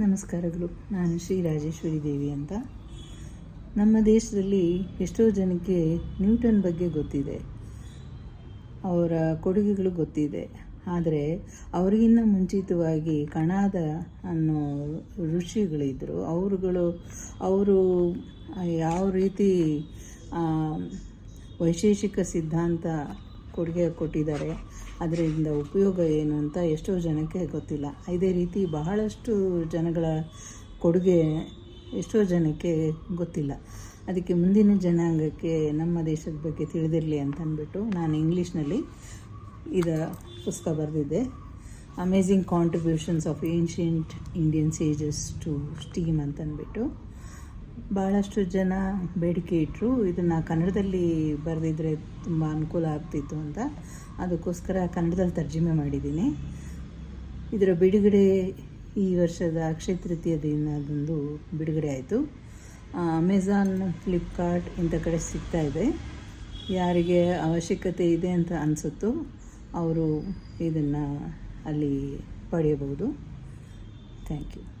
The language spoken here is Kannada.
ನಮಸ್ಕಾರಗಳು. ನಾನು ಶ್ರೀ ರಾಜೇಶ್ವರಿ ದೇವಿ ಅಂತ. ನಮ್ಮ ದೇಶದಲ್ಲಿ ಎಷ್ಟೋ ಜನಕ್ಕೆ ನ್ಯೂಟನ್ ಬಗ್ಗೆ ಗೊತ್ತಿದೆ. ಅವರ ಕೊಡುಗೆಗಳು ಗೊತ್ತಿದೆ. ಆದರೆ ಅವರಿಗಿನ್ನ ಮುಂಚಿತವಾಗಿ ಕಣಾದ ಅನ್ನೋ ಋಷಿಗಳಿದ್ದರು ಅವರುಗಳು, ಅವರು ಯಾವ ರೀತಿ ವೈಶೇಷಿಕ ಸಿದ್ಧಾಂತ ಕೊಡುಗೆ ಕೊಟ್ಟಿದ್ದಾರೆ. ಅದರಿಂದ ಉಪಯೋಗ ಏನು ಅಂತ ಎಷ್ಟೋ ಜನಕ್ಕೆ ಗೊತ್ತಿಲ್ಲ. ಇದೇ ರೀತಿ ಬಹಳಷ್ಟು ಜನಗಳ ಕೊಡುಗೆ ಎಷ್ಟೋ ಜನಕ್ಕೆ ಗೊತ್ತಿಲ್ಲ. ಅದಕ್ಕೆ ಮುಂದಿನ ಜನಾಂಗಕ್ಕೆ ನಮ್ಮ ದೇಶದ ಬಗ್ಗೆ ತಿಳಿದಿರಲಿ ಅಂತ ಅಂದ್ಬಿಟ್ಟು ನಾನು ಇಂಗ್ಲೀಷ್ನಲ್ಲಿ ಇದ ಪುಸ್ತಕ ಬರೆದಿದ್ದೆ. Amazing contributions of ancient Indian sages to STEAM ಅಂತ ಅಂದ್ಬಿಟ್ಟು ಭಾಳಷ್ಟು ಜನ ಬೇಡಿಕೆ ಇಟ್ಟರು ಇದನ್ನು ಕನ್ನಡದಲ್ಲಿ ಬರೆದಿದ್ರೆ ತುಂಬ ಅನುಕೂಲ ಆಗ್ತಿತ್ತು ಅಂತ. ಅದಕ್ಕೋಸ್ಕರ ಕನ್ನಡದಲ್ಲಿ ತರ್ಜುಮೆ ಮಾಡಿದ್ದೀನಿ. ಇದರ ಬಿಡುಗಡೆ ಈ ವರ್ಷದ ಅಕ್ಷಯ ತೃತೀಯ ದಿನದಂದು ಬಿಡುಗಡೆ ಆಯಿತು. ಅಮೆಝಾನ್ ಫ್ಲಿಪ್ಕಾರ್ಟ್ ಇಂಥ ಕಡೆ ಸಿಗ್ತಾ ಇದೆ. ಯಾರಿಗೆ ಅವಶ್ಯಕತೆ ಇದೆ ಅಂತ ಅನಿಸುತ್ತೋ ಅವರು ಇದನ್ನು ಅಲ್ಲಿ ಪಡೆಯಬಹುದು. Thank you